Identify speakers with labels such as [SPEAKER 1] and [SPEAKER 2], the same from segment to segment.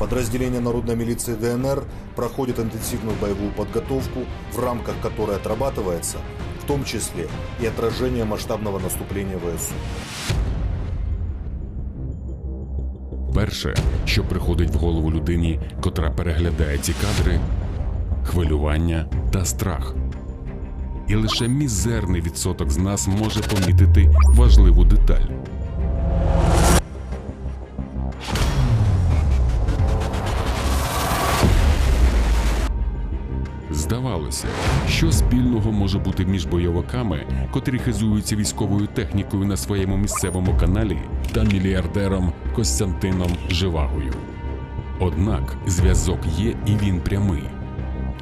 [SPEAKER 1] Подразделения народной милиции ДНР проходят интенсивную боевую подготовку, в рамках которой отрабатывается в том числе и отражение масштабного наступления ВСУ.
[SPEAKER 2] Перше, що приходить в голову людині, котра переглядає ці кадри хвилювання та страх. І лише мізерний відсоток з нас може помітити важливу деталь. Здавалося, що спільного може бути між бойовиками, котрі хизуються військовою технікою на своєму місцевому каналі, та мільярдером Костянтином Живагою. Однак зв'язок є і він прямий.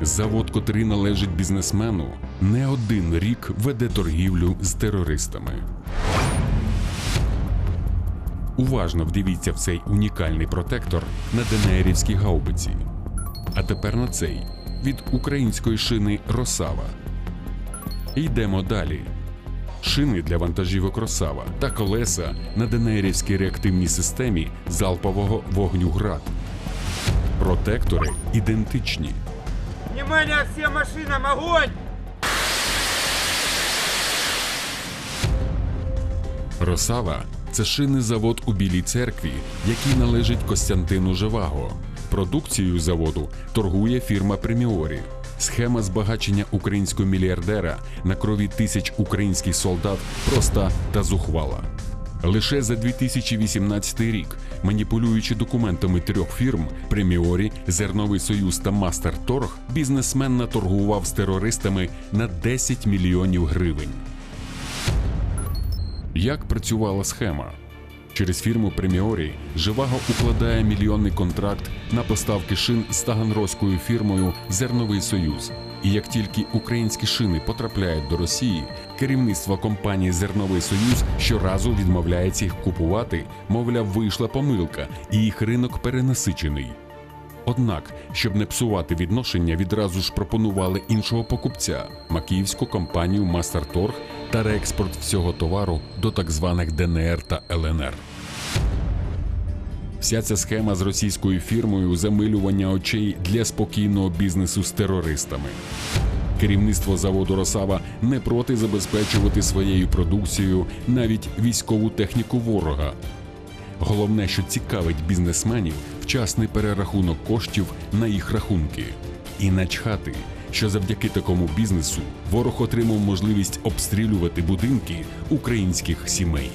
[SPEAKER 2] Завод, котрий належить бізнесмену, не один рік веде торгівлю з терористами. Уважно вдивіться в цей унікальний протектор на ДНРівській гаубиці. А тепер на цей від української шини Росава. Йдемо далі. Шини для вантажівок Росава та колеса на ДНРівській реактивній системі залпового вогню град. Протектори ідентичні.
[SPEAKER 3] Внимание всем машинам, огонь!
[SPEAKER 2] Росава це шинний завод у Білій церкві, який належить Костянтину Живаго. Продукцією заводу торгує фірма Преміорі. Схема збагачення українського мільярдера на крові тисяч українських солдат проста та зухвала. Лише за 2018 рік, маніпулюючи документами трьох фірм Преміорі, Зерновий Союз та Мастерторг, бізнесмен наторгував з терористами на 10 мільйонів гривень. Як працювала схема? Через фірму Преміорі Живаго укладає мільйонний контракт на поставки шин з таганрозькою фірмою Зерновий Союз. І як тільки українські шини потрапляють до Росії, керівництво компанії Зерновий Союз щоразу відмовляється їх купувати, мовляв, вийшла помилка, і їх ринок перенасичений. Однак, щоб не псувати відношення, відразу ж пропонували іншого покупця макіївську компанію Мастерторг та реекспорт всього товару до так званих ДНР та ЛНР. Вся ця схема з російською фірмою замилювання очей для спокійного бізнесу з терористами. Керівництво заводу Росава не проти забезпечувати своєю продукцією навіть військову техніку ворога. Головне, що цікавить бізнесменів, вчасний перерахунок коштів на їх рахунки. І начхати, що завдяки такому бізнесу ворог отримав можливість обстрілювати будинки українських сімей.